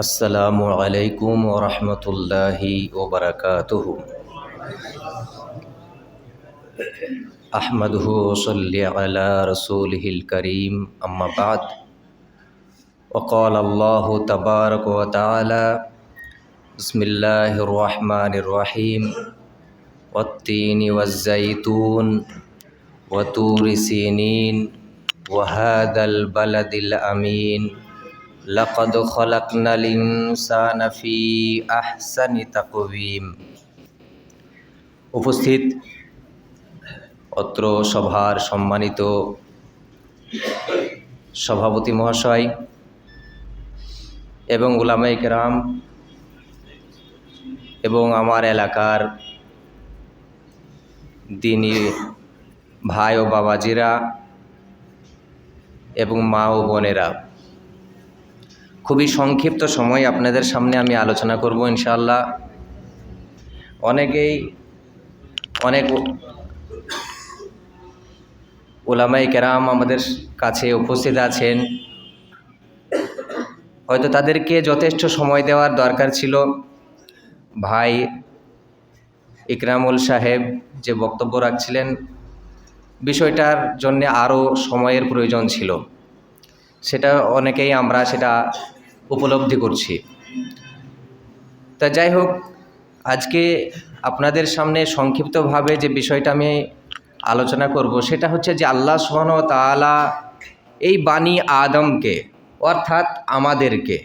السلام عليكم ورحمة الله وبركاته أحمده وصلي على رسوله الكريم أما بعد وقال الله تبارك وتعالى بسم الله الرحمن الرحيم والتين والزيتون وطور سينين وهذا البلد الأمين لقد خلقنا الإنسان في أحسن تقويم উপস্থিত অত্র সভার সম্মানিত সভাপতি মহাশয় এবং উলামাই কেরাম এবং আমার এলাকার দিনী ভাই ও বাবাজিরা এবং মা ও বোনেরা খুবই সংক্ষিপ্ত সময় আপনাদের সামনে আমি আলোচনা করব ইনশাআল্লাহ। অনেকেই অনেক ওলামাই কেরাম আমাদের কাছে উপস্থিত আছেন। হয়তো তাদেরকে যথেষ্ট সময় দেওয়ার দরকার ছিল। ভাই ইকরামুল সাহেব যে বক্তব্য রাখছিলেন, বিষয়টার জন্য আরও সময়ের প্রয়োজন ছিল। সেটা অনেকেই আমরা সেটা উপলব্ধি করছি। তা যাই হোক, আজকে আপনাদের সামনে সংক্ষিপ্তভাবে যে বিষয়টা আমি আলোচনা করব, সেটা হচ্ছে যে আল্লাহ সুবহান ও তাআলা এই বাণী আদমকে, অর্থাৎ আমাদেরকে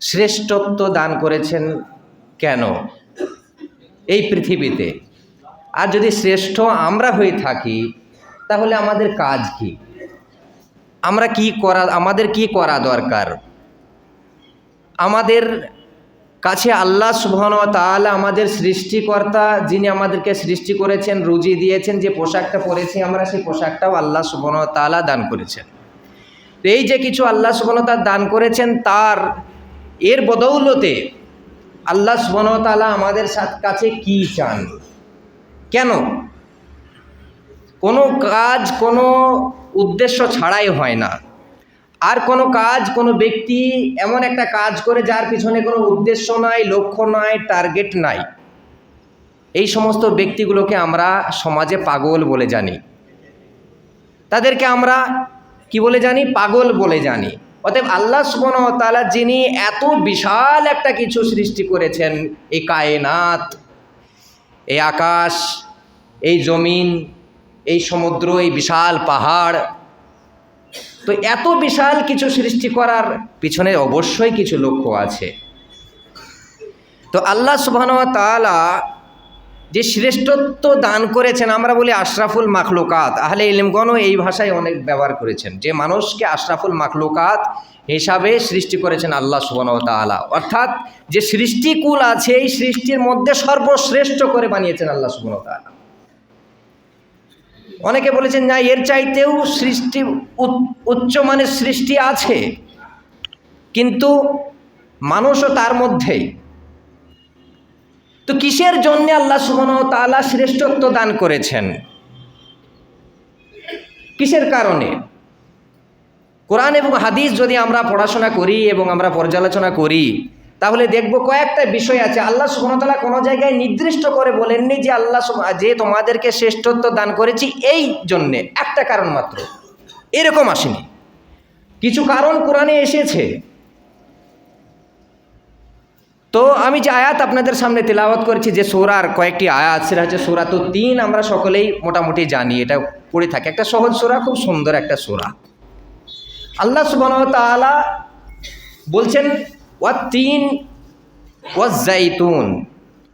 শ্রেষ্ঠত্ব দান করেছেন কেন এই পৃথিবীতে? আর যদি শ্রেষ্ঠ আমরা হয়ে থাকি, তাহলে আমাদের কাজ কি? আমরা কি করা, আমাদের কি করা দরকার? আমাদের কাছে আল্লাহ সুবহান তাআলা আমাদের সৃষ্টিকর্তা, যিনি আমাদেরকে সৃষ্টি করেছেন, রুজি দিয়েছেন, যে পোশাকটা পরেছি আমরা, সেই পোশাকটাও আল্লাহ সুবহান তাআলা দান করেছেন। এই যে কিছু আল্লাহ সুবহান দান করেছেন, তার, এর বদৌলতে আল্লাহ সুবহান আমাদের সাথ- কাছে কি চান? কেন? কোনো কাজ, কোনো উদ্দেশ্য ছাড়াই হয় না। আর কোনো কাজ, কোনো ব্যক্তি এমন একটা কাজ করে যার পিছনে কোনো উদ্দেশ্য নাই, লক্ষ্য নাই টার্গেট নাই। এই সমস্ত ব্যক্তিগুলোকে আমরা সমাজে পাগল বলে জানি। তাদেরকে আমরা কি বলে জানি? পাগল বলে জানি। অতএব আল্লাহ সুবন তালা যিনি এত বিশাল একটা কিছু সৃষ্টি করেছেন, এই কায়নাত, এই আকাশ, এই জমিন, এই সমুদ্র, এই বিশাল পাহাড় তো এত বিশাল কিছু সৃষ্টি করার পিছনে অবশ্যই কিছু লক্ষ্য আছে। তো আল্লাহ তাআলা যে শ্রেষ্ঠত্ব দান করেছেন, আমরা বলি আশরাফুল মাখলুকাত। আহলে ইলমগণও এই ভাষায় অনেক ব্যবহার করেছেন। যে মানুষকে আশরাফুল মাখলুকাত হিসাবে সৃষ্টি করেছেন আল্লাহ তাআলা। অর্থাৎ যে সৃষ্টিকুল আছে, এই সৃষ্টির মধ্যে সর্বশ্রেষ্ঠ করে বানিয়েছেন আল্লাহ তাআলা। অনেকে বলেছেন, না, এর চাইতেও সৃষ্টি উচ্চ- উচ্চমানের সৃষ্টি আছে। কিন্তু মানুষও তার মধ্যেই। তো কিসের জন্য আল্লাহ সুবহান তাআলা শ্রেষ্ঠত্ব দান করেছেন? কিসের কারণে? কোরআন এবং হাদিস যদি আমরা পড়াশোনা করি এবং আমরা পর্যালোচনা করি তাহলে দেখব কয়েকটা বিষয় আছে। আল্লাহ সুবহানাহু কোনো জায়গায় নির্দিষ্ট করে বলেননি যে আল্লাহ যে তোমাদেরকে শ্রেষ্ঠত্ব দান করেছি এই জন্যে। একটা কারণ মাত্র। এরকম আসেনি। কিছু কারণ কোরআনে এসেছে। তো আমি যে আয়াত আপনাদের সামনে তেলাওয়াত করেছি যে সোরার কয়েকটি আয়াত, সেটা হচ্ছে সোরা তো তিন, আমরা সকলেই মোটামুটি জানি, এটা পড়ে থাকে। একটা সহজ সোরা, খুব সুন্দর একটা সোরা। আল্লাহ সুবহান তাআলা বলছেন ওয়া তিন জাইতুন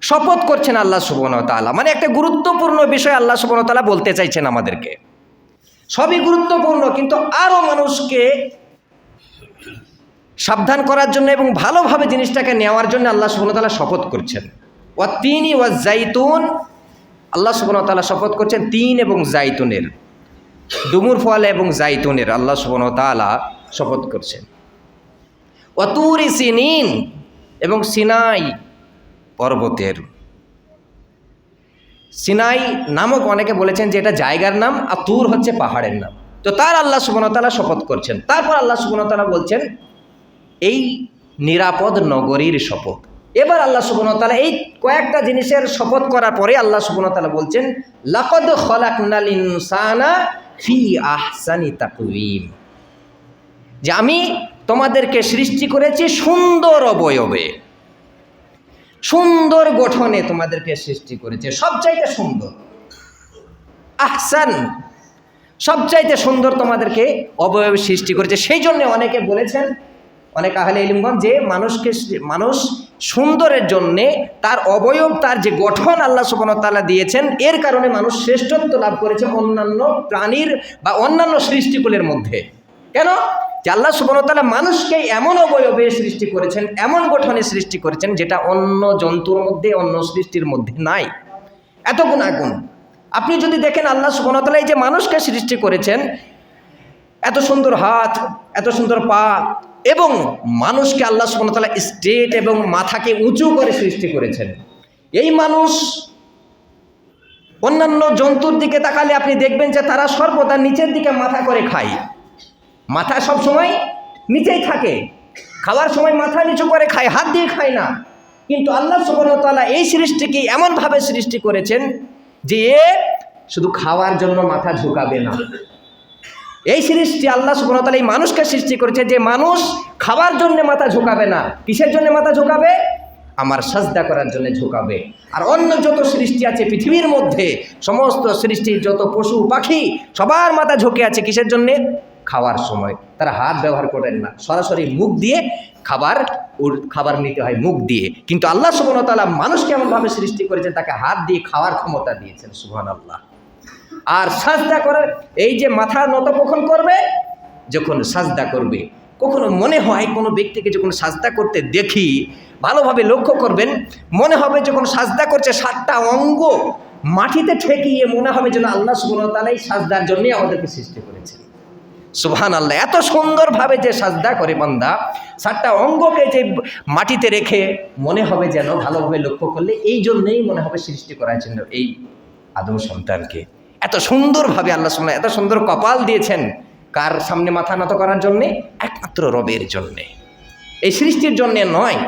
শপথ করছেন আল্লাহ সুবহান তাআলা। মানে একটা গুরুত্বপূর্ণ বিষয় আল্লাহ সুবহান তাআলা বলতে চাইছেন আমাদেরকে। সবই গুরুত্বপূর্ণ, কিন্তু আরও মানুষকে সাবধান করার জন্য এবং ভালোভাবে জিনিসটাকে নেওয়ার জন্য আল্লাহ সুবহান তাআলা শপথ করছেন। ওয়া তিনই ওয়া জাইতুন আল্লাহ সুবহান তাআলা শপথ করছেন তিন এবং জাইতুনের ডুমুর ফল এবং জাইতুনের আল্লাহ সুবহান তাআলা শপথ করছেন। অতুরি সিনিন এবং সিনাই পর্বতের। সিনাই নামক অনেকে বলেছেন যে এটা জায়গার নাম, আর তুর হচ্ছে পাহাড়ের নাম। তো তার আল্লাহ সুবনতালা শপথ করছেন। তারপর আল্লাহ সুবনতালা বলছেন, এই নিরাপদ নগরীর শপথ। এবার আল্লাহ সুবনতালা এই কয়েকটা জিনিসের শপথ করার পরে আল্লাহ সুবনতালা বলছেন, লাকদ খলাকনাল ইনসানা ফি আহসানি তাকওয়িম। যে আমি তোমাদেরকে সৃষ্টি করেছি সুন্দর অবয়বে। সুন্দর গঠনে তোমাদেরকে সৃষ্টি করেছে। সবচাইতে সুন্দর। আহসান। সবচাইতে সুন্দর তোমাদেরকে অবয়ব সৃষ্টি করেছে। সেই জন্য অনেকে বলেছেন, অনেক আহলে ইলিমগণ যে মানুষকে মানুষ সুন্দরের জন্যে তার অবয়ব, তার যে গঠন আল্লাহ সুবনতাল্লাহ দিয়েছেন, এর কারণে মানুষ শ্রেষ্ঠত্ব লাভ করেছে অন্যান্য প্রাণীর বা অন্যান্য সৃষ্টিকুলের মধ্যে। কেন? যে আল্লাহ সুবনতাল্লাহ মানুষকে এমন অবয়বে সৃষ্টি করেছেন, এমন গঠনে সৃষ্টি করেছেন, যেটা অন্য জন্তুর মধ্যে, অন্য সৃষ্টির মধ্যে নাই। এত গুণাগুণ। আপনি যদি দেখেন আল্লাহ সুবনতাল্লাহ এই যে মানুষকে সৃষ্টি করেছেন, এত সুন্দর হাত, এত সুন্দর পা, এবং মানুষকে আল্লাহ সুবনতাল্লাহ স্টেট এবং মাথাকে উঁচু করে সৃষ্টি করেছেন। এই মানুষ অন্যান্য জন্তুর দিকে তাকালে আপনি দেখবেন যে তারা সর্বদা নিচের দিকে মাথা করে খায়। মাথা সব সময় নিচেই থাকে। খাওয়ার সময় মাথা নিচু করে খায়, হাত দিয়ে খায় না। কিন্তু আল্লাহ সুবনতাল্লাহ এই সৃষ্টিকে এমনভাবে সৃষ্টি করেছেন যে এ শুধু খাওয়ার জন্য মাথা ঝুঁকাবে না। এই সৃষ্টি আল্লাহ সুবনতাল্লাহ এই মানুষকে সৃষ্টি করেছে যে মানুষ খাওয়ার জন্য মাথা ঝুঁকাবে না। কিসের জন্য মাথা ঝুঁকাবে? আমার সাজদা করার জন্য ঝুঁকাবে। আর অন্য যত সৃষ্টি আছে পৃথিবীর মধ্যে, সমস্ত সৃষ্টির যত পশু পাখি, সবার মাথা ঝুঁকে আছে, কিসের জন্যে? খাওয়ার সময়। তারা হাত ব্যবহার করেন না। সরাসরি মুখ দিয়ে খাবার খাবার নিতে হয় মুখ দিয়ে। কিন্তু আল্লাহ সুবনতালা মানুষকে এমনভাবে সৃষ্টি করেছেন, তাকে হাত দিয়ে খাওয়ার ক্ষমতা দিয়েছেন। সুহান আল্লাহ আর সাজদা করার, এই যে মাথা নত কখন করবে? যখন সাজদা করবে। কখনো মনে হয় কোনো ব্যক্তিকে যখন সাজদা করতে দেখি, ভালোভাবে লক্ষ্য করবেন, মনে হবে যখন সাজদা করছে, সাতটা অঙ্গ মাটিতে ঠেকিয়ে মনে হবে যেন আল্লাহ সুবনতালা এই সাজদার জন্যই আমাদেরকে সৃষ্টি করেছেন। সুবহান আল্লাহ এত সুন্দরভাবে যে সাজদা করে বান্দা, সাতটা অঙ্গকে যে মাটিতে রেখে মনে হবে যেন ভালোভাবে লক্ষ্য করলে, এই জন্যেই মনে হবে সৃষ্টি করার জন্য এই আদম সন্তানকে। এত সুন্দরভাবে আল্লাহ সুবহান এত সুন্দর কপাল দিয়েছেন কার সামনে মাথা নত করার জন্যে? একমাত্র রবের জন্যে। এই সৃষ্টির জন্যে নয়,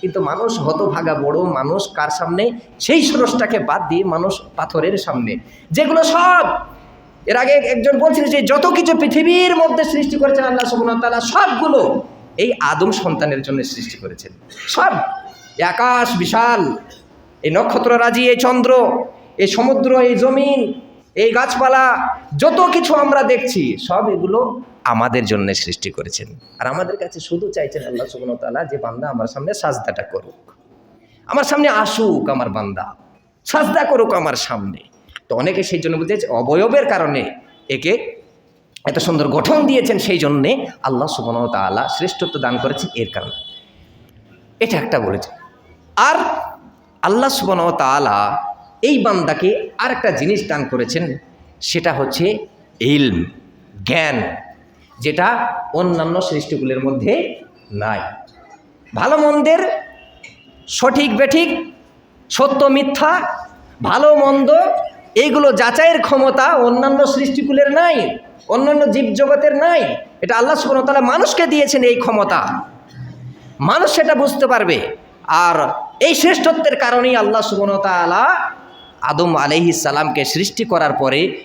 কিন্তু মানুষ হতভাগা বড় মানুষ কার সামনে? সেই স্রষ্টাকে বাদ দিয়ে মানুষ পাথরের সামনে। যেগুলো সব এর আগে একজন বলছিলেন যে যত কিছু পৃথিবীর মধ্যে সৃষ্টি করেছেন আল্লাহ তাআলা, সবগুলো এই আদম সন্তানের জন্য সৃষ্টি করেছেন। সব। আকাশ বিশাল, এই নক্ষত্র রাজি, এই চন্দ্র, এই সমুদ্র, এই জমিন, এই গাছপালা, যত কিছু আমরা দেখছি, সব এগুলো আমাদের জন্য সৃষ্টি করেছেন। আর আমাদের কাছে শুধু চাইছেন আল্লাহ তাআলা যে বান্দা আমার সামনে সাজদাটা করুক। আমার সামনে আসুক আমার বান্দা, সাজদা করুক আমার সামনে। তো অনেকে সেই জন্য বলছে অবয়বের কারণে একে এত সুন্দর গঠন দিয়েছেন, সেই জন্যে আল্লাহ সুবন তাআলা শ্রেষ্ঠত্ব দান করেছেন এর কারণে। এটা একটা বলেছে। আর আল্লাহ সুবন তাআলা এই বান্দাকে আর একটা জিনিস দান করেছেন, সেটা হচ্ছে ইলম, জ্ঞান, যেটা অন্যান্য সৃষ্টিগুলির মধ্যে নাই। ভালো মন্দের সঠিক, বেঠিক, সত্য, মিথ্যা, ভালো, মন্দ এইগুলো যাচাইয়ের ক্ষমতা অন্যান্য সৃষ্টিকুলের নাই, অন্যান্য জীবজগতের নাই। এটা আল্লাহ সুবনতালা মানুষকে দিয়েছেন এই ক্ষমতা। মানুষ সেটা বুঝতে পারবে। আর এই শ্রেষ্ঠত্বের কারণেই আল্লাহ সুবনতালা আদম আলহিস সালামকে সৃষ্টি করার পরে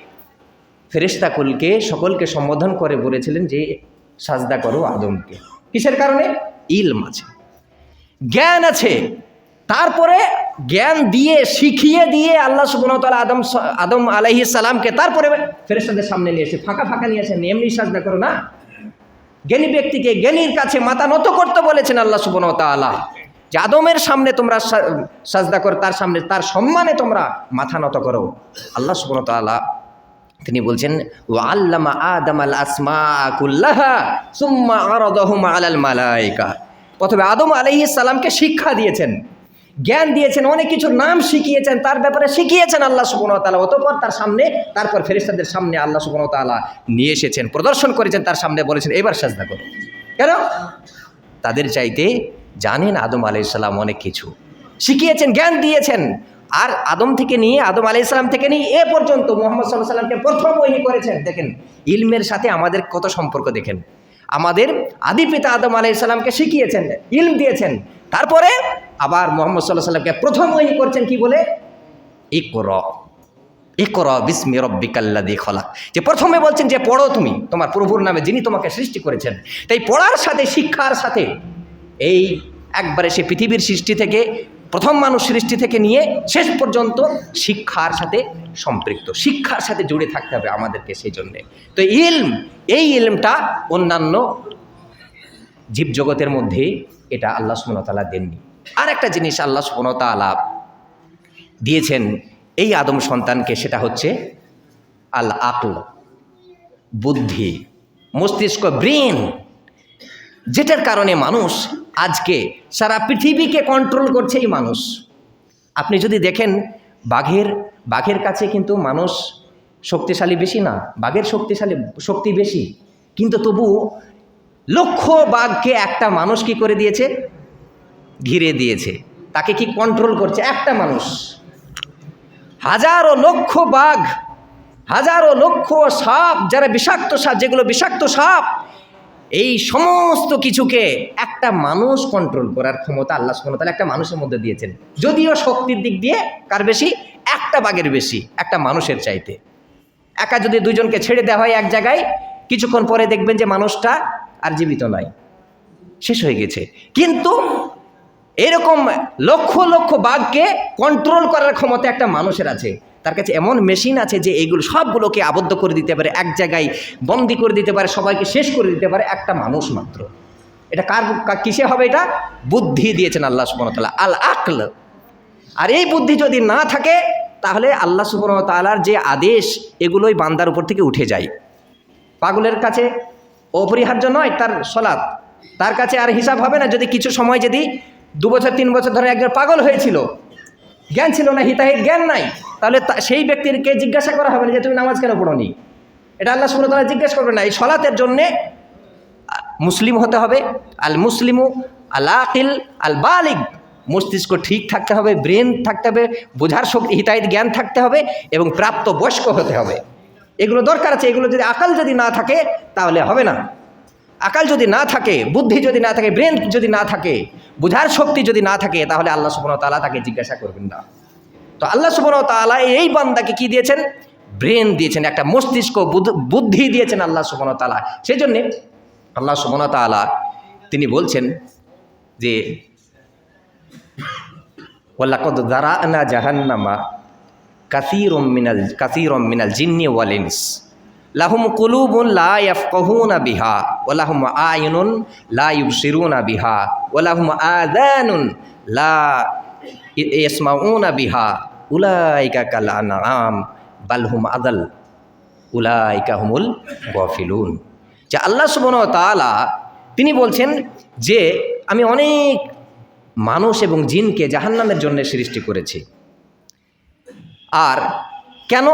ফেরেশতাকুলকে, সকলকে সম্বোধন করে বলেছিলেন যে, সাজদা করো আদমকে। কিসের কারণে? ইলম আছে। জ্ঞান আছে। তারপরে জ্ঞান দিয়ে, শিখিয়ে দিয়ে আল্লাহ সুবনতালা আদম আদম আলাইহি সালামকে তারপরে ফেরেস্তাদের সামনে নিয়ে এসে ফাঁকা ফাঁকা নিয়ে এসে এমনি সাজদা করো না। জ্ঞানী ব্যক্তিকে জ্ঞানীর কাছে মাথা নত করতে বলেছেন আল্লাহ সুবনতালা যে আদমের সামনে তোমরা সাজদা করো, তার সামনে, তার সম্মানে তোমরা মাথা নত করো। আল্লাহ সুবনতালা তিনি বলছেন ও আল্লামা আদম আল আসমা কুল্লাহা সুম্মা আরদহুম আলাল মালাইকা। প্রথমে আদম আলাইহিস সালামকে শিক্ষা দিয়েছেন জ্ঞান দিয়েছেন, অনেক কিছুর নাম শিখিয়েছেন, তার ব্যাপারে শিখিয়েছেন আল্লাহ তাআলা। অতঃপর তার সামনে, তারপর ফেরেশতাদের সামনে আল্লাহ ওয়া নিয়ে এসেছেন, প্রদর্শন করেছেন, তার সামনে বলেছেন, এবার সাজদা করো। কেন? তাদের চাইতে জানেন আদম আলাইহিস সালাম অনেক কিছু। শিখিয়েছেন, জ্ঞান দিয়েছেন। আর আদম থেকে নিয়ে, আদম আলাইসালাম থেকে নিয়ে, এ পর্যন্ত মোহাম্মদ সাল্লাহ সাল্লামকে প্রথম ওহি করেছেন। দেখেন, ইলমের সাথে আমাদের কত সম্পর্ক দেখেন। আমাদের আদি পিতা আদম আলাইসাল্লামকে শিখিয়েছেন, ইলম দিয়েছেন। তারপরে আবার মোহাম্মদ সাল্লাহ সাল্লামকে প্রথম ওই করছেন কি বলে? ইকর। ইকর বিস্মি রব্বিকাল্লাদি খলা যে প্রথমে বলছেন যে পড়ো তুমি, তোমার প্রভুর নামে যিনি তোমাকে সৃষ্টি করেছেন। তাই পড়ার সাথে, শিক্ষার সাথে, এই একবারে সে পৃথিবীর সৃষ্টি থেকে, প্রথম মানুষ সৃষ্টি থেকে নিয়ে শেষ পর্যন্ত শিক্ষার সাথে সম্পৃক্ত। শিক্ষার সাথে জুড়ে থাকতে হবে আমাদেরকে সেই জন্যে। তো ইলম, এই ইলমটা অন্যান্য জীবজগতের মধ্যে এটা আল্লাহ সুমনতালা দেননি। আর একটা জিনিস আল্লাহ সুমনতালা দিয়েছেন এই আদম সন্তানকে, সেটা হচ্ছে আল আকল বুদ্ধি, মস্তিষ্ক ব্রেন যেটার কারণে মানুষ আজকে সারা পৃথিবীকে কন্ট্রোল করছে এই মানুষ। আপনি যদি দেখেন, বাঘের বাঘের কাছে কিন্তু মানুষ শক্তিশালী বেশি না, বাঘের শক্তিশালী, শক্তি বেশি। কিন্তু তবু লক্ষ বাঘকে একটা মানুষ কি করে দিয়েছে? ঘিরে দিয়েছে। তাকে কি কন্ট্রোল করছে? একটা মানুষ। হাজারো লক্ষ বাঘ, হাজারো লক্ষ সাপ, যারা বিষাক্ত সাপ, যেগুলো বিষাক্ত সাপ, এই সমস্ত কিছুকে একটা মানুষ কন্ট্রোল করার ক্ষমতা আল্লাহ সুবহানাহু একটা মানুষের মধ্যে দিয়েছেন। যদিও শক্তির দিক দিয়ে কার বেশি? একটা বাঘের বেশি, একটা মানুষের চাইতে। একা যদি দুজনকে ছেড়ে দেওয়া হয় এক জায়গায়, কিছুক্ষণ পরে দেখবেন যে মানুষটা আর জীবিত নয়। শেষ হয়ে গেছে। কিন্তু এরকম লক্ষ লক্ষ বাঘকে কন্ট্রোল করার ক্ষমতা একটা মানুষের আছে। তার কাছে এমন মেশিন আছে যে এইগুলো সবগুলোকে আবদ্ধ করে দিতে পারে, এক জায়গায় বন্দি করে দিতে পারে, সবাইকে শেষ করে দিতে পারে একটা মানুষ মাত্র। এটা কার কিসে হবে এটা? বুদ্ধি দিয়েছেন আল্লাহ সুবনতাল্লাহ আল আকল আর এই বুদ্ধি যদি না থাকে, তাহলে আল্লাহ সুবনতালার যে আদেশ, এগুলোই বান্দার উপর থেকে উঠে যায়। পাগলের কাছে অপরিহার্য নয়, তার সলাৎ। তার কাছে আর হিসাব হবে না। যদি কিছু সময় যদি দু বছর, তিন বছর ধরে একজন পাগল হয়েছিল। জ্ঞান ছিল না, হিতাহিত জ্ঞান নাই। তাহলে সেই ব্যক্তিকে জিজ্ঞাসা করা হবে না যে, তুমি নামাজ কেন পড়নি? এটা আল্লাহ ওয়া তাআলা জিজ্ঞেস করবে না। এই সলাতের জন্যে মুসলিম হতে হবে। আল মুসলিমু আল আকিল আল বালিগ মস্তিষ্ক ঠিক থাকতে হবে, ব্রেন থাকতে হবে, বোঝার শক্তি, হিতাহিত জ্ঞান থাকতে হবে এবং প্রাপ্ত বয়স্ক হতে হবে। এগুলো দরকার আছে। এগুলো যদি আকাল যদি না থাকে, তাহলে হবে না। আকাল যদি না থাকে, বুদ্ধি যদি না থাকে ব্রেন যদি না থাকে, বোঝার শক্তি যদি না থাকে, তাহলে আল্লাহ ওয়া তাআলা তাকে জিজ্ঞাসা করবেন না। তো আল্লাহ ওয়া তাআলা এই বান্দাকে কি দিয়েছেন? ব্রেন দিয়েছেন, একটা মস্তিষ্ক বুদ্ধি দিয়েছেন আল্লাহ ওয়া তাআলা। সেই জন্যে আল্লাহ ওয়া তাআলা তিনি বলছেন যে ওয়াল্লাকদ দারানা জাহান্নামা কাসীরুম মিনাল কাসীরুম মিনাল জিন্নি ওয়াল ইনস। লাহুম কুলুবুন লা ইয়াফকাহুনা বিহা ওয়া লাহুম আয়ুনুন লা ইবসিরুনা বিহা ওয়া লাহুম আযানুন লা ইয়াসমাউনা বিহা উলাইকা কাল আনআম বাল হুম আদাল উলাইকা হুমুল গফিলুন। যে আল্লাহ সুবহানাহু ওয়া তাআলা তিনি বলছেন যে আমি অনেক মানুষ এবং জিনকে জাহান্নামের জন্য সৃষ্টি করেছি। আর কেন?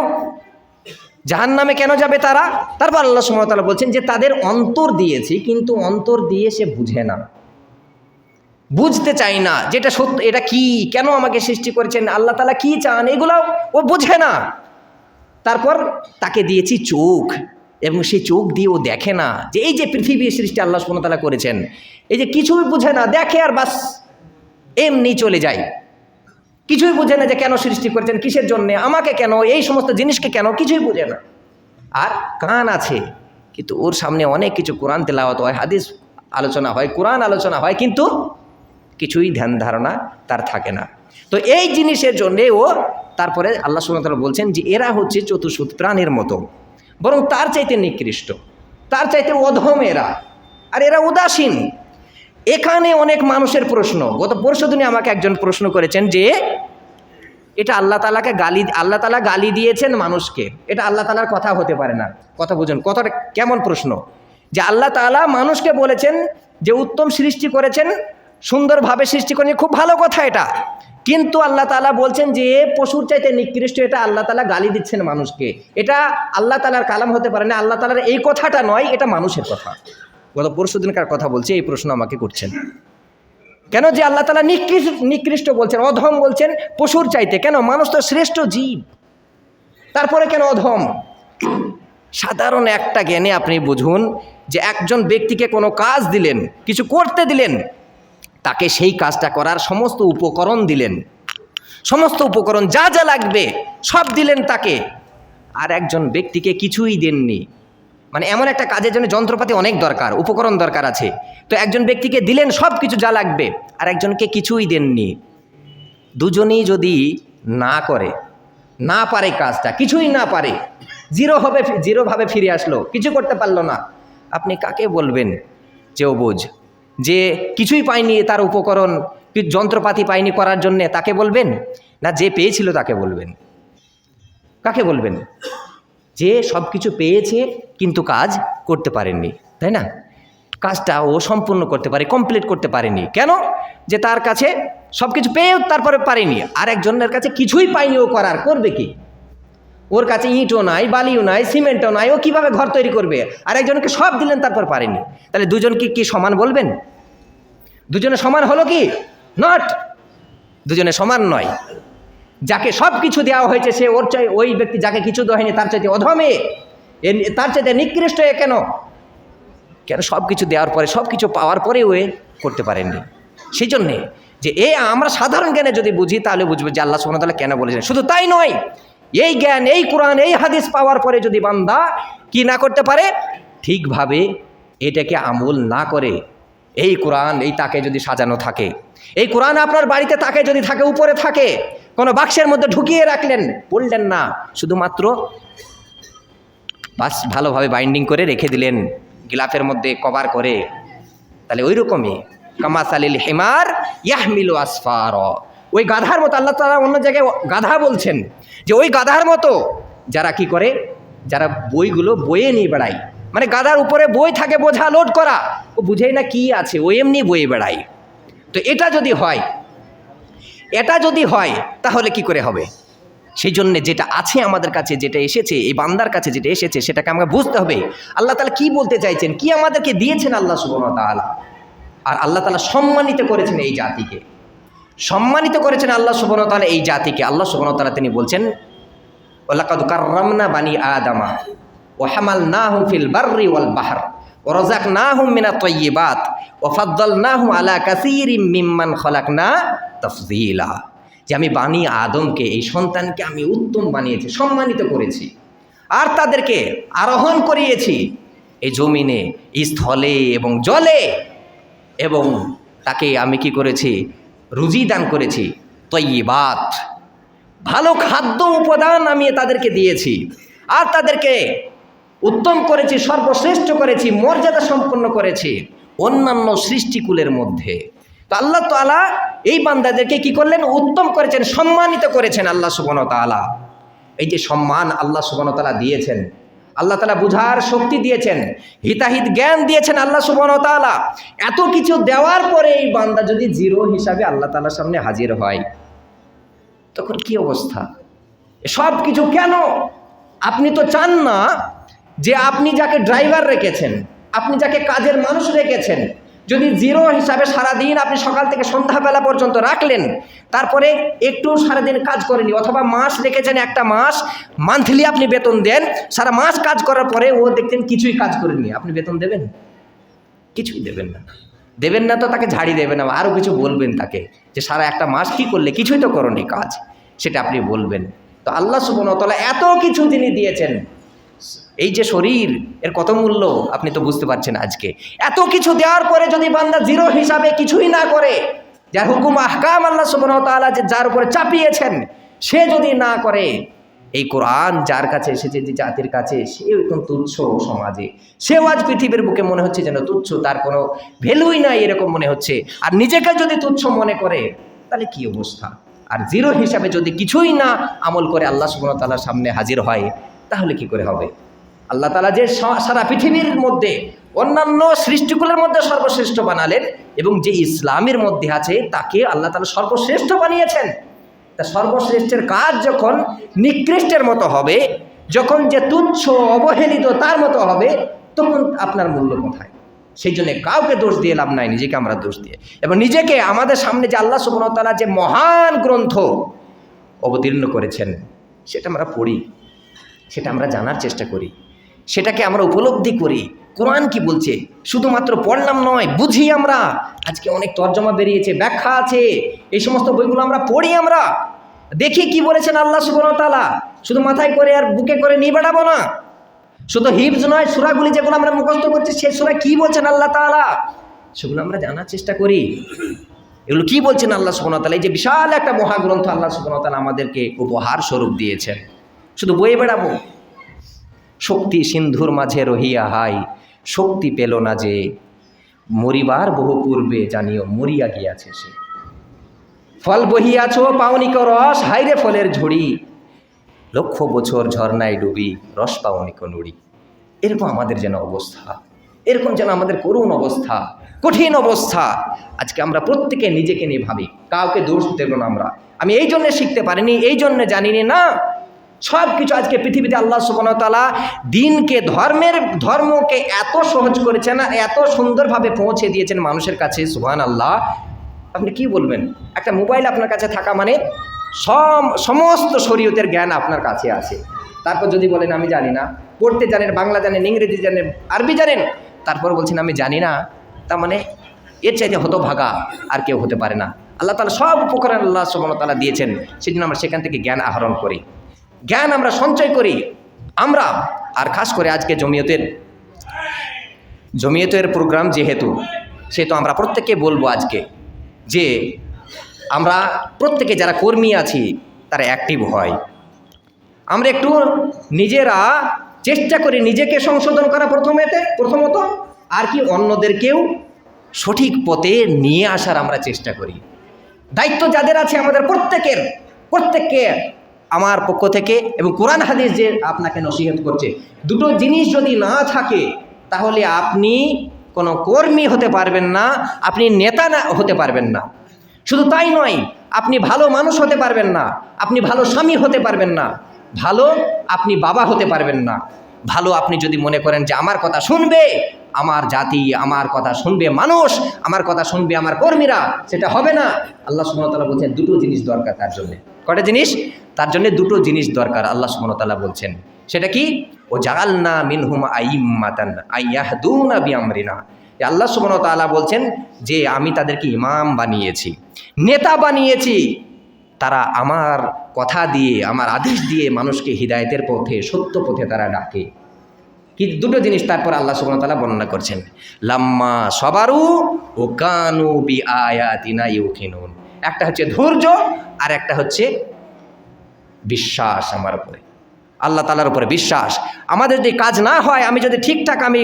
জাহান্নামে কেন যাবে তারা? তারপর আল্লাহ সুমতালা বলছেন যে তাদের অন্তর দিয়েছি, কিন্তু অন্তর দিয়ে সে বুঝে না। বুঝতে চাই না যেটা সত্য, এটা কি? কেন আমাকে সৃষ্টি করেছেন? আল্লাহ তালা কি চান? এগুলো ও বুঝে না। তারপর তাকে দিয়েছি চোখ, এবং সেই চোখ দিয়ে ও দেখে না যে এই যে পৃথিবীর সৃষ্টি আল্লাহ সুমতালা করেছেন, এই যে কিছুই বুঝে না, দেখে আর বাস, এমনি চলে যায়। কিছুই বুঝে না যে কেন সৃষ্টি করেছেন, কিসের জন্য, আমাকে কেন, এই সমস্ত জিনিসকে কেন, কিছুই বুঝে না। আর কান আছে, কিন্তু ওর সামনে অনেক কিছু কোরআন তেলাওয়াত হয়, হাদিস আলোচনা হয়, কোরআন আলোচনা হয়, কিন্তু কিছুই ধ্যান ধারণা তার থাকে না। তো এই জিনিসের জন্যে ও তারপরে আল্লাহ সুমতলা বলছেন যে এরা হচ্ছে চতুর্শুত প্রাণের মতো, বরং তার চাইতে নিকৃষ্ট, তার চাইতে অধম এরা। আর এরা উদাসীন এখানে অনেক মানুষের প্রশ্ন। গত পরশু দিনে আমাকে একজন প্রশ্ন করেছেন যে, এটা আল্লাহ তালাকে গালি, আল্লাহ তালা গালি দিয়েছেন মানুষকে। এটা আল্লাহ তালার কথা হতে পারে না। কথা বুঝুন, কথাটা কেমন প্রশ্ন? যে আল্লাহ তালা মানুষকে বলেছেন যে, উত্তম সৃষ্টি করেছেন, সুন্দরভাবে সৃষ্টি করেছেন, খুব ভালো কথা এটা। কিন্তু আল্লাহ তালা বলছেন যে, পশুর চাইতে নিকৃষ্ট এটা আল্লাহ তালা গালি দিচ্ছেন মানুষকে। এটা আল্লাহ তালার কালাম হতে পারে না। আল্লাহ তালার এই কথাটা নয়, এটা মানুষের কথা। গত পরশু দিনকার কথা বলছি, এই প্রশ্ন আমাকে করছেন। কেন যে আল্লাহ তালা নিকৃষ্ট নিকৃষ্ট বলছেন, অধম বলছেন, পশুর চাইতে? কেন? মানুষ তো শ্রেষ্ঠ জীব। তারপরে কেন অধম? সাধারণ একটা জ্ঞানে আপনি বুঝুন যে একজন ব্যক্তিকে কোনো কাজ দিলেন, কিছু করতে দিলেন, তাকে সেই কাজটা করার সমস্ত উপকরণ দিলেন। সমস্ত উপকরণ যা যা লাগবে সব দিলেন তাকে। আর একজন ব্যক্তিকে কিছুই দেননি। মানে এমন একটা কাজের জন্য যন্ত্রপাতি অনেক দরকার, উপকরণ দরকার আছে। তো একজন ব্যক্তিকে দিলেন সব কিছু যা লাগবে, আর একজনকে কিছুই দেননি। দুজনেই যদি না করে, না পারে কাজটা, কিছুই না পারে, জিরো হবে জিরোভাবে ফিরে আসলো, কিছু করতে পারল না, আপনি কাকে বলবেন? যে বোঝ, যে কিছুই পায়নি তার উপকরণ যন্ত্রপাতি পায়নি করার জন্যে, তাকে বলবেন? না, যে পেয়েছিল তাকে বলবেন। কাকে বলবেন? যে সব কিছু পেয়েছে কিন্তু কাজ করতে পারেননি, তাই না? কাজটা ও সম্পূর্ণ করতে পারে কমপ্লিট করতে পারেনি। কেন? যে তার কাছে সব কিছু পেয়েও তারপরে পারেনি। আর একজনের কাছে কিছুই পায়নি ও করার, করবে কি? ওর কাছে ইটও নাই, বালিও নাই, সিমেন্টও নাই, ও কীভাবে ঘর তৈরি করবে? আর একজনকে সব দিলেন, তারপর পারেনি। তাহলে দুজনকে কি সমান বলবেন? দুজনে সমান হলো কি? নট দুজনে সমান নয়। যাকে সব কিছু দেওয়া হয়েছে, সে ওর চাই, ওই ব্যক্তি যাকে কিছু দেওয়া হয়নি, তার চাইতে অধমে। তার চাইতে নিকৃষ্ট এ কেন? কেন সব কিছু দেওয়ার পরে, সব কিছু পাওয়ার পরেও এ করতে পারেননি। সেই জন্যে যে এ আমরা সাধারণ জ্ঞানে যদি বুঝি, তাহলে বুঝব যে আল্লাহ সুবহানাহু কেন বলেছেন। শুধু তাই নয়, এই জ্ঞান, এই কোরআন, এই হাদিস পাওয়ার পরে যদি বান্দা কি না করতে পারে, ঠিকভাবে এটাকে আমল না করে, এই কোরআন, এই তাকে যদি সাজানো থাকে। এই কোরআন আপনার বাড়িতে তাকে যদি থাকে, উপরে থাকে কোনো বাক্সের মধ্যে ঢুকিয়ে রাখলেন। বললেন, না, শুধুমাত্র বাস ভালোভাবে বাইন্ডিং করে রেখে দিলেন, গিলাফের মধ্যে কভার করে। তাহলে ওই রকমই কামাসালিল হেমার ইয়াহমিলু আসফার। ওই গাধার মতো, আল্লাহ তালা অন্য জায়গায় গাধা বলছেন যে, ওই গাধার মতো যারা কি করে? যারা বইগুলো বয়ে নিয়ে বেড়ায়। মানে গাধার উপরে বই থাকে, বোঝা লোড করা। ও বুঝেই না কি আছে, ও এমনি বয়ে বেড়ায়। তো এটা যদি হয় এটা যদি হয়, তাহলে কি করে হবে? সেই জন্যে যেটা আছে আমাদের কাছে, যেটা এসেছে, এই বান্দার কাছে যেটা এসেছে, সেটাকে আমাকে বুঝতে হবে। আল্লাহ তালা কি বলতে চাইছেন? কি আমাদেরকে দিয়েছেন আল্লাহ সুবহান তাআলা? আর আল্লাহ তালা সম্মানিত করেছেন এই জাতিকে। সম্মানিত করেছেন আল্লাহ সুবহান তাআলা এই জাতিকে। আল্লাহ সুবহান তাআলা তিনি বলছেন ওলাকাদ কাররামনা বানি আদামা ও হামাল না হুম ফিল বার্রি ওয়াল বাহার। ও রজাক না হুম মিনা তৈবাত ও ফাদ্দল না হুম আলা কাসির মিম্মান খলাক না তফজিলা যে আমি বানি আদমকে, এই সন্তানকে আমি উত্তম বানিয়েছি, সম্মানিত করেছি। আর তাদেরকে আরোহণ করিয়েছি এই জমিনে স্থলে এবং জলে। এবং তাকে আমি কি করেছি? রুজি দান করেছি তৈবাত ভালো খাদ্য উপাদান আমি তাদেরকে দিয়েছি। আর তাদেরকে উত্তম করেছি, সর্বশ্রেষ্ঠ করেছি, মর্যাদা সম্পন্ন করেছি অন্যান্য সৃষ্টিকুলের মধ্যে। তো আল্লাহ তালা এই বান্দাদেরকে কি করলেন? উত্তম করেছেন, সম্মানিত করেছেন আল্লাহ সুবন তালা এই যে সম্মান আল্লাহ সুবনতালা দিয়েছেন, আল্লাহ তালা বুঝার শক্তি দিয়েছেন, হিতাহিত জ্ঞান দিয়েছেন আল্লাহ সুবন তালা এত কিছু দেওয়ার পরে এই বান্দা যদি জিরো হিসাবে আল্লাহ তালার সামনে হাজির হয়, তখন কি অবস্থা? সব কিছু কেন? আপনি তো চান না যে আপনি যাকে ড্রাইভার রেখেছেন, আপনি যাকে কাজের মানুষ রেখেছেন, যদি জিরো হিসাবে সারাদিন আপনি সকাল থেকে সন্ধ্যাবেলা পর্যন্ত রাখলেন, তারপরে একটু সারাদিন কাজ করেনি অথবা মাস রেখেছেন একটা মাস মান্থলি আপনি বেতন দেন, সারা মাস কাজ করার পরে ও দেখতেন কিছুই কাজ করেনি আপনি বেতন দেবেন? কিছুই দেবেন না। দেবেন না তো তাকে ঝাড়ি দেবেন না আরও কিছু বলবেন তাকে, যে সারা একটা মাস কী করলে? কিছুই তো করনি কাজ, সেটা আপনি বলবেন। তো আল্লাহ সুবনতলা এত কিছু তিনি দিয়েছেন। এই যে শরীর, এর কত মূল্য? আপনি তো বুঝতে পারছেন আজকে। এত কিছু দেওয়ার পরে যদি বান্দা জিরো হিসাবে কিছুই না করে, যার হুকুম আহকাম আল্লাহ সুবনতালা যে যার উপরে চাপিয়েছেন, সে যদি না করে, এই কোরআন যার কাছে এসেছে, যে জাতির কাছে সে এখন তুচ্ছ সমাজে। সেও আজ পৃথিবীর বুকে মনে হচ্ছে যেন তুচ্ছ, তার কোনো ভ্যালুই নাই এরকম মনে হচ্ছে। আর নিজেকে যদি তুচ্ছ মনে করে, তাহলে কি অবস্থা? আর জিরো হিসাবে যদি কিছুই না আমল করে আল্লাহ সুবনতালার সামনে হাজির হয়, তাহলে কি করে হবে? আল্লাহ তালা যে সারা পৃথিবীর মধ্যে অন্যান্য সৃষ্টিকুলের মধ্যে সর্বশ্রেষ্ঠ বানালেন এবং যে ইসলামের মধ্যে আছে তাকে আল্লাহ তালা সর্বশ্রেষ্ঠ বানিয়েছেন। তা সর্বশ্রেষ্ঠের কাজ যখন নিকৃষ্টের মতো হবে, যখন যে তুচ্ছ অবহেলিত তার মতো হবে, তখন আপনার মূল্য কোথায়? সেই জন্য কাউকে দোষ দিয়ে লাভ নাই, নিজেকে আমরা দোষ দিয়ে। এবং নিজেকে আমাদের সামনে যে আল্লাহ সুবনতলা যে মহান গ্রন্থ অবতীর্ণ করেছেন, সেটা আমরা পড়ি, সেটা আমরা জানার চেষ্টা করি। সেটাকে আমরা উপলব্ধি করি। কোরআন কি বলছে? শুধুমাত্র পড়লাম নয়, বুঝি আমরা। আজকে অনেক তর্জমা বেরিয়েছে, ব্যাখ্যা আছে। এই সমস্ত বইগুলো আমরা পড়ি আমরা। দেখি কি বলেছেন আল্লাহ ওয়া শুধু মাথায় করে আর বুকে করে নিয়ে বেড়াবো না। শুধু হিপস নয়, সুরাগুলি যেগুলো আমরা মুখস্থ করছি, সে সুরা কি বলছেন আল্লাহ তাআলা? সেগুলো আমরা জানার চেষ্টা করি। এগুলো কি বলছেন আল্লাহ তাআলা? এই যে বিশাল একটা মহাগ্রন্থ আল্লাহ তাআলা আমাদেরকে উপহার স্বরূপ দিয়েছেন। শুধু বয়ে বেড়াবো। শক্তি সিন্ধুর মাঝে রহিয়া হাই শক্তি পেল না যে। মরিবার বহু পূর্বে জানিও, মরিয়া গিয়াছে সে। ফল বহিয়াছ পাওনিক রস হাইরে ফলের ঝুড়ি। লক্ষ বছর ঝর্ণায় ডুবি, রস পাওনিক নুড়ি এরকম আমাদের যেন অবস্থা, এরকম যেন আমাদের করুণ অবস্থা, কঠিন অবস্থা। আজকে আমরা প্রত্যেকে নিজেকে নিয়ে ভাবি, কাউকে দোষ দেব না আমরা। আমি এই জন্যে শিখতে পারিনি, এই জন্যে জানিনি, না। সব কিছু আজকে পৃথিবীতে আল্লাহ সুবনতালা দিনকে, ধর্মের, ধর্মকে এত সহজ করেছেন, এত সুন্দরভাবে পৌঁছে দিয়েছেন মানুষের কাছে সুহান আল্লাহ আপনি কি বলবেন? একটা মোবাইল আপনার কাছে থাকা মানে সম, সমস্ত শরীয়তের জ্ঞান আপনার কাছে আছে। তারপর যদি বলেন, আমি জানি না। পড়তে জানেন, বাংলা জানেন, ইংরেজি জানেন, আরবি জানেন। তারপর বলছেন, আমি জানি না। তার মানে এর চাইতে হতো ভাগা আর কেউ হতে পারে না। আল্লাহ তালা সব উপকরণ আল্লাহ সুবনতালা দিয়েছেন। সেজন্য আমরা সেখান থেকে জ্ঞান আহরণ করি। জ্ঞান আমরা সঞ্চয় করি, আমরা, আর খাস করে আজকে জমিয়তের জমিয়তের প্রোগ্রাম যেহেতু সেহেতু আমরা প্রত্যেককে বলব আজকে যে আমরা প্রত্যেকে যারা কর্মী আছি, তারা অ্যাক্টিভ হয়। আমরা একটু নিজেরা চেষ্টা করি নিজেকে সংশোধন করা প্রথমেতে, প্রথমত, আর কি অন্যদেরকেও সঠিক পথে নিয়ে আসার আমরা চেষ্টা করি। দায়িত্ব যাদের আছে আমাদের প্রত্যেকের, প্রত্যেককে আমার পক্ষ থেকে এবং কোরআন হাদিস যে আপনাকে নসিহত করছে, দুটো জিনিস যদি না থাকে, তাহলে আপনি কোনো কর্মী হতে পারবেন না, আপনি নেতা না, হতে পারবেন না। শুধু তাই নয়, আপনি ভালো মানুষ হতে পারবেন না, আপনি ভালো স্বামী হতে পারবেন না, ভালো আপনি বাবা হতে পারবেন না। ভালো আপনি যদি মনে করেন যে আমার কথা শুনবে, আমার জাতি, আমার কথা শুনবে মানুষ, আমার কথা শুনবে আমার কর্মীরা, সেটা হবে না। আল্লাহ সুমতলা বলছেন দুটো জিনিস দরকার তার জন্যে। কটা জিনিস? তার জন্য দুটো জিনিস দরকার, আল্লাহ সুমতলা বলছেন। সেটা কি? ও জাগালনা মিনহুম আইম্মাতান আইয়াহদুনা বিআমরিনা। আল্লাহ ওয়া বলছেন যে আমি তাদেরকে ইমাম বানিয়েছি, নেতা বানিয়েছি। তারা আমার কথা দিয়ে, আমার আদেশ দিয়ে মানুষকে হৃদায়তের পথে, সত্য পথে তারা ডাকে। কি দুটো জিনিস তারপর আল্লাহ ওয়া বর্ণনা করছেন। লাম্মা সবারু ও কানু বি আয়াতিনা ইউকিনুন। একটা হচ্ছে ধৈর্য আর একটা হচ্ছে বিশ্বাস আমার উপরে। আল্লাহ তালার উপরে বিশ্বাস। আমাদের যদি কাজ না হয়, আমি যদি ঠিকঠাক, আমি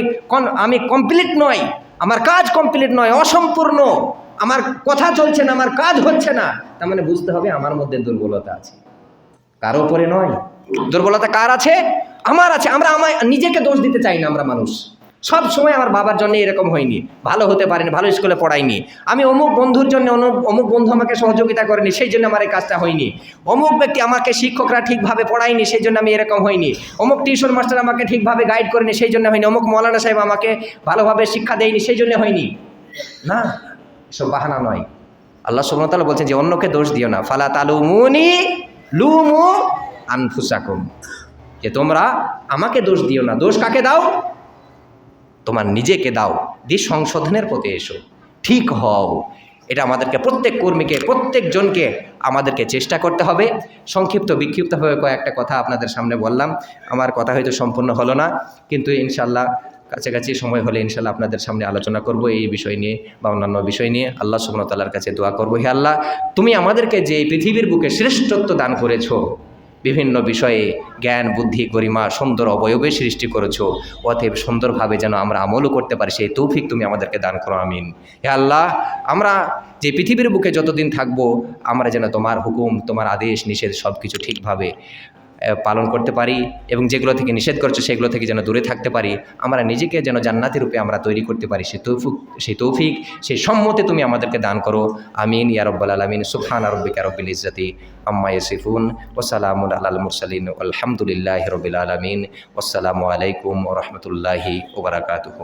আমি কমপ্লিট নয় আমার কাজ কমপ্লিট নয়, অসম্পূর্ণ, আমার কথা চলছে না, আমার কাজ হচ্ছে না, তার মানে বুঝতে হবে আমার মধ্যে দুর্বলতা আছে। কারও উপরে নয়? দুর্বলতা কার আছে? আমার আছে। আমরা আমার নিজেকে দোষ দিতে চাই না আমরা মানুষ। সব সময় আমার বাবার জন্য এরকম হয়নি। ভালো হতে পারেনি, ভালো স্কুলে পড়াইনি আমি অমুক বন্ধুর জন্য অমুক বন্ধু আমাকে সহযোগিতা করেনি, সেই জন্য আমার এই কাজটা হয়নি। অমুক ব্যক্তি আমাকে শিক্ষকরা ঠিকভাবে পড়ায়নি, সেই জন্য আমি এরকম হয়নি। অমুক টিউশন মাস্টার আমাকে ঠিকভাবে গাইড করেনি, সেই জন্য হয়নি। অমুক মৌলানা সাহেব আমাকে ভালোভাবে শিক্ষা দেয়নি, সেই জন্য হয়নি। না, এসব বাহানা নয়। আল্লাহ সুবহানাহু বলছেন যে, অন্যকে দোষ দিও না। ফালা তালুমুনি লুমু আনফুসাকুম। যে তোমরা আমাকে দোষ দিও না। দোষ কাকে দাও? তোমার নিজেকে দাও দিয়ে সংশোধনের পথে এসো। ঠিক হও। এটা আমাদেরকে, প্রত্যেক কর্মীকে প্রত্যেকজনকে আমাদেরকে চেষ্টা করতে হবে। সংক্ষিপ্ত, বিক্ষিপ্তভাবে কয়েকটা কথা আপনাদের সামনে বললাম। আমার কথা হয়তো সম্পূর্ণ হলো না, কিন্তু ইনশাল্লাহ কাছাকাছি সময় হলে ইনশাল্লাহ আপনাদের সামনে আলোচনা করব এই বিষয় নিয়ে বা অন্যান্য বিষয় নিয়ে। আল্লাহ সুবনতাল্লার কাছে দোয়া করব, হে আল্লাহ। তুমি আমাদেরকে যে পৃথিবীর বুকে শ্রেষ্ঠত্ব দান করেছ বিভিন্ন বিষয়ে জ্ঞান, বুদ্ধি, গরিমা, সুন্দর অবয়বে সৃষ্টি করেছ। অতএব সুন্দরভাবে যেন আমরা আমলও করতে পারি, সেই তৌফিক তুমি আমাদেরকে দান করো, আমিন। হে আল্লাহ, আমরা যে পৃথিবীর বুকে যতদিন থাকব, আমরা যেন তোমার হুকুম, তোমার আদেশ, নিষেধ সব কিছু ঠিকভাবে পালন করতে পারি এবং যেগুলো থেকে নিষেধ করছে সেগুলো থেকে যেন দূরে থাকতে পারি। আমরা নিজেকে যেন জান্নাতি রূপে আমরা তৈরি করতে পারি। সেই তৌফিক সেই তৌফিক সেই সম্মতে তুমি আমাদেরকে দান করো। আমিন, ইয়া রব্বাল আলমিন। সুফান রব্বিকা রব্বিল ইজ্জতি আম্মা ইয়াসিফুন। ওসালামুন আলাল মুরসালিন। আলহামদুলিল্লাহ রবিল আলমিন। আসসালামু আলাইকুম রহমতুল্লাহি ওবরাকাতুহ